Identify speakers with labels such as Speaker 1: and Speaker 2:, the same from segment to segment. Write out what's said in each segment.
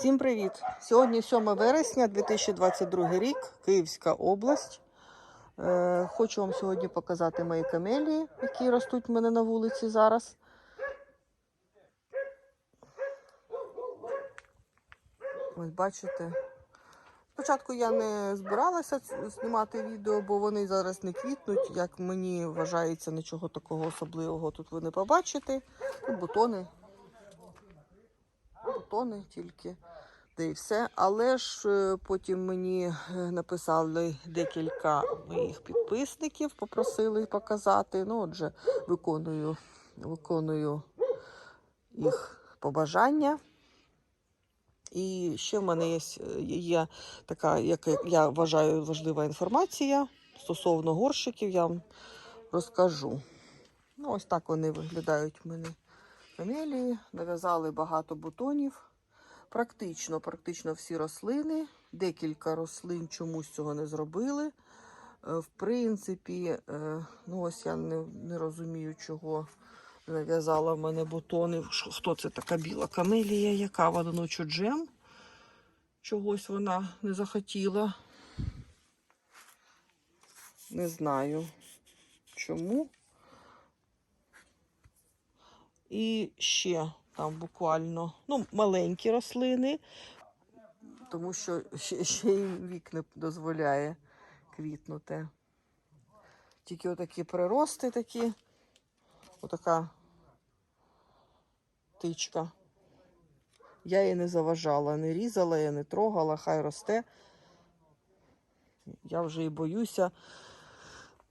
Speaker 1: Всім привіт! Сьогодні 7 вересня 2022 рік, Київська область. Е, хочу вам сьогодні показати мої камелії, які ростуть в мене на вулиці зараз. Ось бачите. Спочатку я не збиралася знімати відео, бо вони зараз не квітнуть. Як мені вважається, нічого такого особливого тут ви не побачите. Тут бутони бутони тільки, де і все. Але ж е, потім мені е, написали декілька моїх підписників, попросили показати. Ну, отже, виконую, виконую їх побажання. І ще в мене є, є така, як я вважаю, важлива інформація стосовно горщиків, я вам розкажу. Ну, ось так вони виглядають в мене камелії, нав'язали багато бутонів. Практично, практично всі рослини. Декілька рослин чомусь цього не зробили. Е, В принципі, е, ну ось я не, не розумію, чого нав'язала в мене бутони. Хто це така біла камелія? Яка вона ночу джем? Чогось вона не захотіла. Не знаю чому. І ще там буквально ну, маленькі рослини, тому що ще, ще їм вік не дозволяє квітнути. Тільки отакі прирости такі, отака тичка. Я її не заважала, не різала, я не трогала, хай росте. Я вже і боюся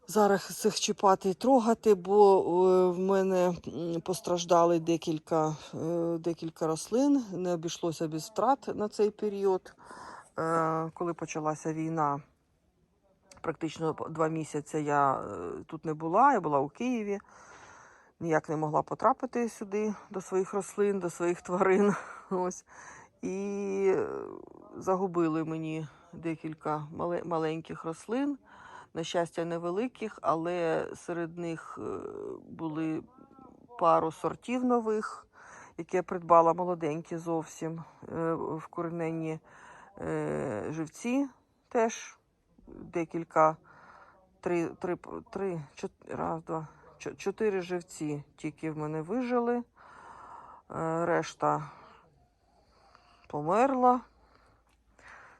Speaker 1: зараз цих чіпати і трогати, бо е, в мене постраждали декілька, е, декілька рослин. Не обійшлося без втрат на цей період. Е, Коли почалася війна, практично два місяці я тут не була, я була у Києві. Ніяк не могла потрапити сюди до своїх рослин, до своїх тварин. Ось. І загубили мені декілька маленьких рослин на щастя, невеликих, але серед них е, були пару сортів нових, які я придбала молоденькі зовсім е, вкоренені е, живці теж декілька, три, три, три, чот- раз, два, чо- чотири живці тільки в мене вижили. Решта померла.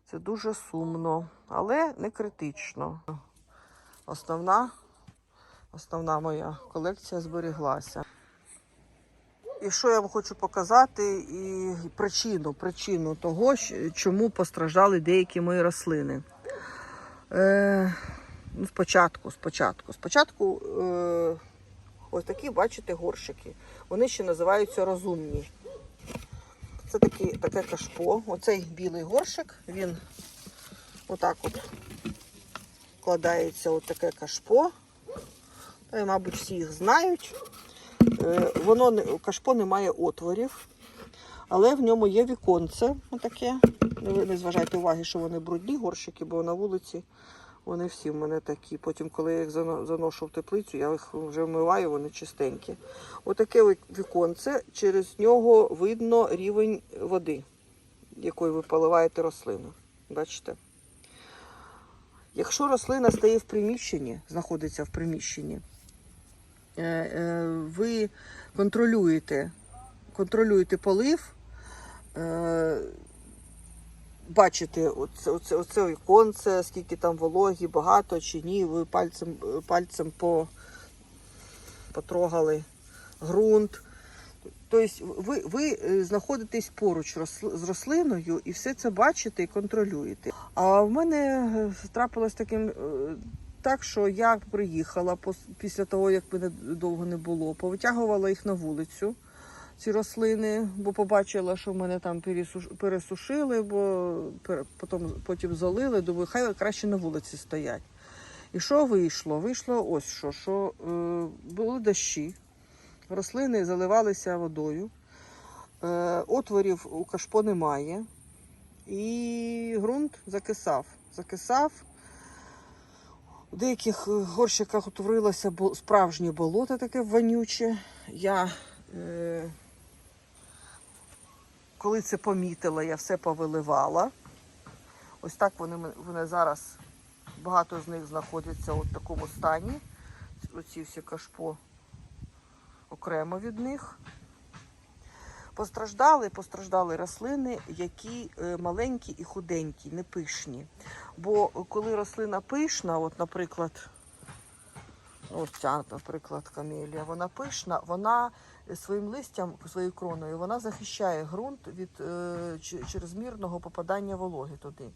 Speaker 1: Це дуже сумно, але не критично основна, основна моя колекція зберіглася. І що я вам хочу показати, і причину, причину того, чому постраждали деякі мої рослини. Е, ну, спочатку, спочатку. Спочатку е, ось такі, бачите, горщики. Вони ще називаються розумні. Це такі, таке кашпо. Оцей білий горщик, він отак от вкладається от таке кашпо. Та мабуть, всі їх знають. Е, Воно кашпо не має отворів, але в ньому є віконце. Отаке. Не ви не зважайте уваги, що вони брудні горщики, бо на вулиці вони всі в мене такі. Потім, коли я їх заношу в теплицю, я їх вже вмиваю, вони чистенькі. Отаке віконце, через нього видно рівень води, якою ви поливаєте рослину. Бачите? Якщо рослина стає в приміщенні, знаходиться в приміщенні, е, е, ви контролюєте, контролюєте полив, е, бачите оце, оце, оце віконце, скільки там вологі, багато чи ні, ви пальцем, пальцем по, потрогали ґрунт. Тобто ви, ви е, знаходитесь поруч з рослиною і все це бачите і контролюєте. А в мене е, трапилось таким е, так, що я приїхала після того, як мене довго не було, повитягувала їх на вулицю, ці рослини, бо побачила, що в мене там пересушили, бо потім, потім залили, думаю, хай краще на вулиці стоять. І що вийшло? Вийшло ось що, що е, були дощі, рослини заливалися водою, е, отворів у кашпо немає, і ґрунт закисав. Закисав. У деяких горщиках утворилося справжнє болото таке вонюче. Я е, коли це помітила, я все повиливала. Ось так вони, вони зараз, багато з них знаходяться у такому стані. Оці всі кашпо окремо від них. Постраждали, постраждали рослини, які е, маленькі і худенькі, не пишні. Бо коли рослина пишна, от, наприклад, ця, наприклад, камелія. Вона пишна, вона своїм листям, своєю кроною, вона захищає ґрунт від е, чрезмірного попадання вологи туди.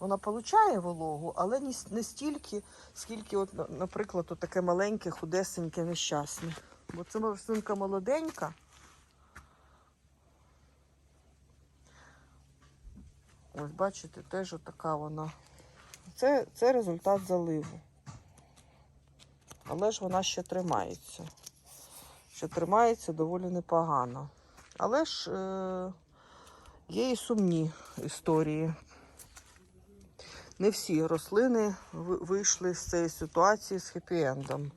Speaker 1: Вона получає вологу, але не, стільки, скільки, от, наприклад, от таке маленьке, худесеньке, нещасне. Бо це рослинка молоденька. Ось бачите, теж така вона. Це, це результат заливу. Але ж вона ще тримається. Ще тримається доволі непогано. Але ж е, є і сумні історії. Не всі рослини вийшли з цієї ситуації з хеппі-ендом.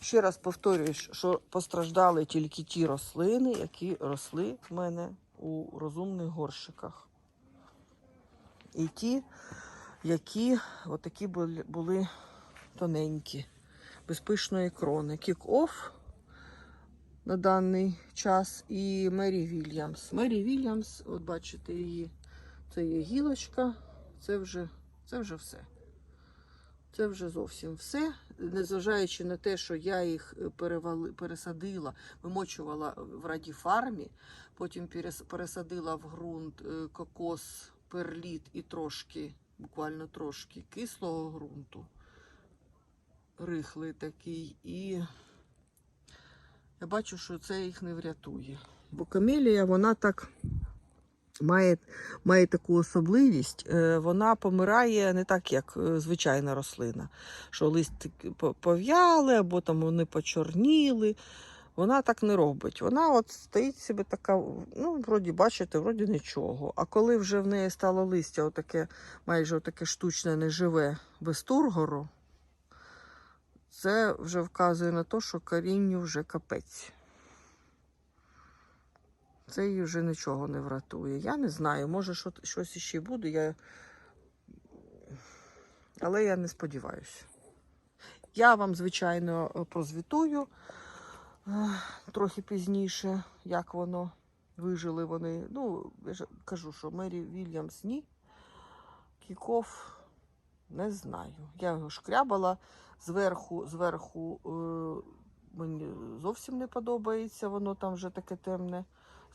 Speaker 1: Ще раз повторюю, що постраждали тільки ті рослини, які росли в мене у розумних горщиках. І ті, які отакі були, тоненькі, без пишної крони. Кік-офф на даний час і Мері Вільямс. Мері Вільямс, от бачите її, це є гілочка, це вже, це вже все. Це вже зовсім все. Незважаючи на те, що я їх е, перевали, пересадила, вимочувала в радіфармі, потім пересадила в ґрунт е, кокос, перліт і трошки, буквально трошки кислого ґрунту. Рихлий такий. І я бачу, що це їх не врятує. Бо камелія, вона так має, має таку особливість, е, вона помирає не так, як е, звичайна рослина, що по- пов'яли або там вони почорніли. Вона так не робить. Вона от стоїть собі така, ну, вроді, бачите, вроді нічого. А коли вже в неї стало листя, отаке, майже отаке штучне, неживе, без тургору, це вже вказує на те, що корінню вже капець. Це їй вже нічого не врятує. Я не знаю, може що, щось іще буде, я... але я не сподіваюся. Я вам, звичайно, прозвітую е, трохи пізніше, як воно вижили вони. Ну, я ж кажу, що Мері Вільямс ні. Кіков не знаю. Я його шкрябала зверху, зверху е, мені зовсім не подобається, воно там вже таке темне.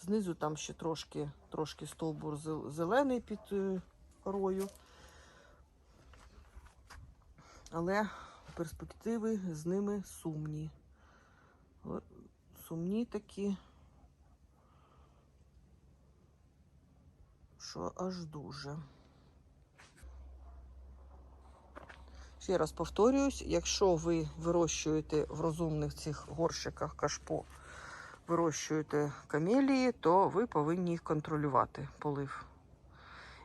Speaker 1: Знизу там ще трошки, трошки стовбур зелений під е, корою. Але перспективи з ними сумні. Сумні такі, що аж дуже. Ще раз повторююсь, якщо ви вирощуєте в розумних цих горщиках кашпо, вирощуєте камелії, то ви повинні їх контролювати, полив.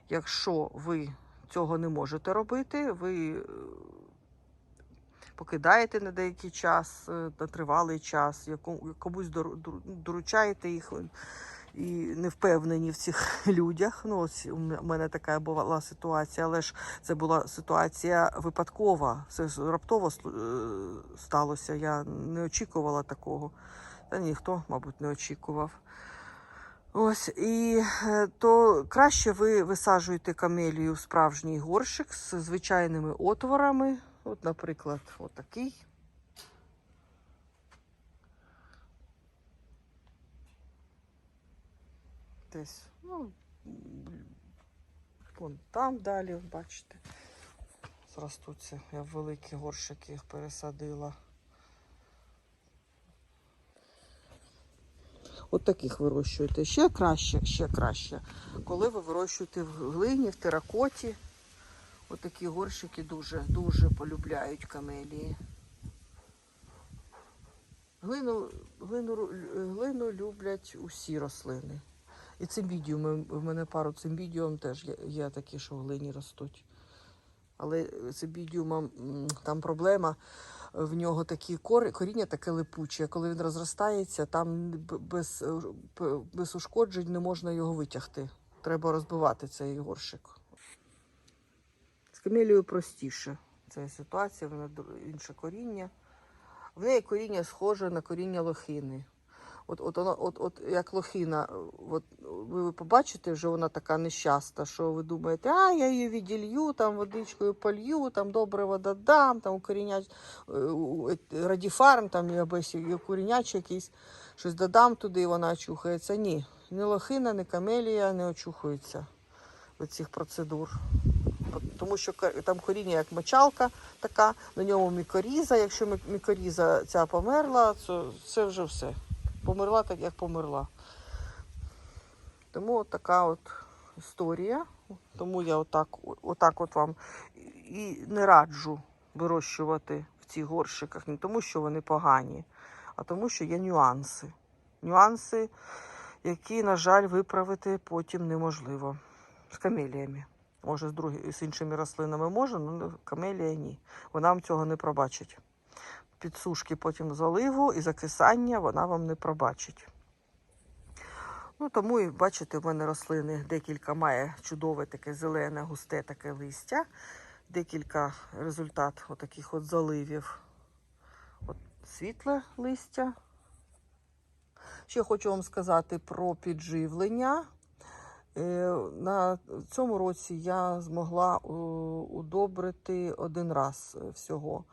Speaker 1: Якщо ви цього не можете робити, ви е, покидаєте на деякий час, е, на тривалий час, комусь дору- дору- доручаєте їх і не впевнені в цих людях. Ну, ось у мене така була ситуація, але ж це була ситуація випадкова. Це раптово е, сталося. Я не очікувала такого. Та ніхто, мабуть, не очікував. Ось і е, то краще ви висаджуєте камелію в справжній горщик з звичайними отворами. От, наприклад, отакий. Десь, ну, вон там далі, бачите. Зростуться. Я великі горщики їх пересадила. От таких вирощуєте. Ще краще, ще краще. Коли ви вирощуєте в глині, в теракоті. От горщики дуже, дуже полюбляють камелії. Глину, глину, глину люблять усі рослини. І цимбідіуми, в мене пару цимбідіум теж є, є такі, що глині ростуть. Але цимбідіумам м, там проблема. в нього такі кор... коріння таке липуче. Коли він розростається, там без, без ушкоджень не можна його витягти. Треба розбивати цей горщик. З камелією простіше. Це ситуація, вона інше коріння. В неї коріння схоже на коріння лохини. От, от, воно, от, от як лохина, от, ви побачите, вже вона така нещаста, що ви думаєте, а я її віділью, там водичкою полью, там добре вода дам, там укорінять е, е, радіфарм, там або укорінячий якийсь, щось додам туди, і вона очухається. Ні, ні лохина, ні камелія не очухується від цих процедур. Тому що там коріння як мочалка така, на ньому мікоріза. Якщо мі- мікоріза ця померла, то це вже все. Померла так, як померла. Тому от така от історія. Тому я отак, отак от вам і не раджу вирощувати в цих горщиках, не тому, що вони погані, а тому, що є нюанси. Нюанси, які, на жаль, виправити потім неможливо. З камеліями. Може, з, другі, з іншими рослинами може, але камелія ні. Вона вам цього не пробачить. Підсушки потім заливу і закисання вона вам не пробачить. Ну, тому і бачите, в мене рослини декілька має чудове таке зелене, густе таке листя, декілька результат отаких от заливів. От світле листя. Ще хочу вам сказати про підживлення. Е, На цьому році я змогла е, удобрити один раз е, всього.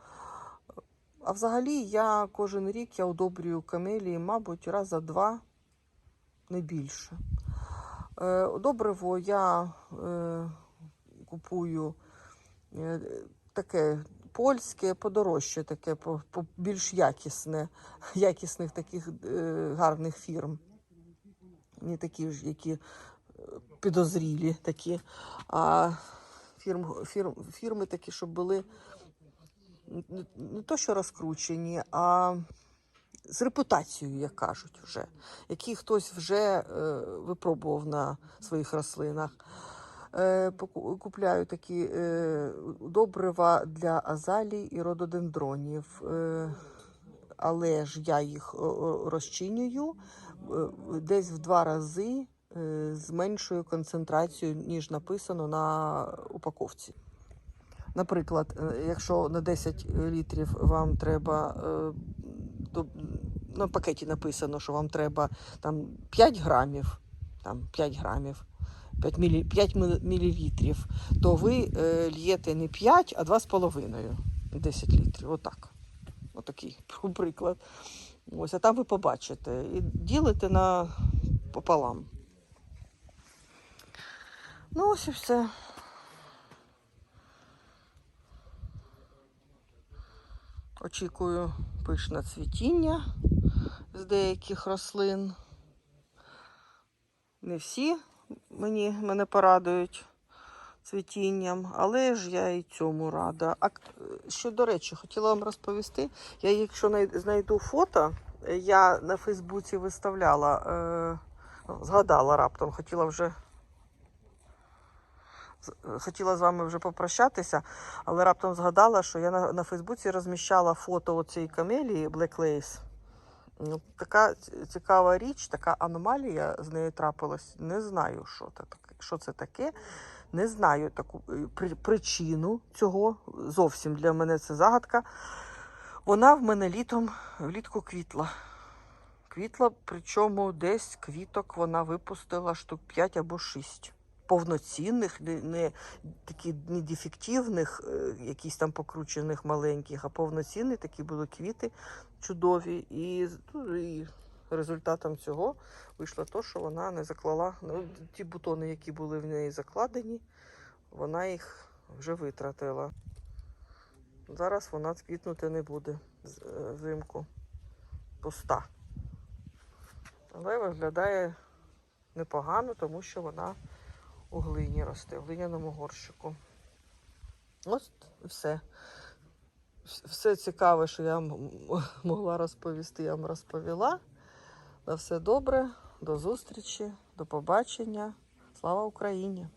Speaker 1: А взагалі я кожен рік я удобрюю камелії, мабуть, раз за два, не більше. Е, Добриво я е, купую е, таке польське, подорожче, таке, більш якісне, якісних таких гарних фірм. Не такі ж, які підозрілі такі, а фірм, фірм, фірми такі, щоб були не, то, що розкручені, а з репутацією, як кажуть, вже, які хтось вже е, випробував на своїх рослинах. Е, купляю такі е, добрива для азалій і рододендронів. Але ж я їх розчинюю десь в два рази з меншою концентрацією, ніж написано на упаковці. Наприклад, е, якщо на 10 літрів вам треба е, на пакеті написано, що вам треба там 5 грамів, там 5 грамів, 5, мілі, 5 мілілітрів, то ви е, л'єте не 5, а 2,5 10 літрів. Отак. Отакий приклад. Ось, а там ви побачите. І ділите на пополам. Ну, ось і все. Очікую пишне цвітіння з деяких рослин. Не всі мені, мене порадують цвітінням, але ж я і цьому рада. А що, до речі, хотіла вам розповісти. Я, якщо знайду фото, е, я на Фейсбуці виставляла, е, ну, згадала раптом, хотіла вже. Хотіла з вами вже попрощатися, але раптом згадала, що я на, на Фейсбуці розміщала фото цієї камелії Black Lace. Ну, Така цікава річ, така аномалія з нею трапилась. Не знаю, що це таке. Що це таке. Не знаю таку е, при- причину цього. Зовсім для мене це загадка. Вона в мене літом влітку квітла. Квітла, причому десь квіток вона випустила штук 5 або 6. Повноцінних, не, такі не дефективних, е, якісь там покручених маленьких, а повноцінні такі були квіти чудові. І, ну, і результатом цього вийшло те, що вона не заклала ну, ті бутони, які були в неї закладені, вона їх вже витратила. Зараз вона квітнути не буде е, взимку. Пуста. Але виглядає непогано, тому що вона у глині росте, в глиняному горщику. Ось і все. Все цікаве, що я могла розповісти, я вам розповіла. На все добре, до зустрічі, до побачення. Слава Україні!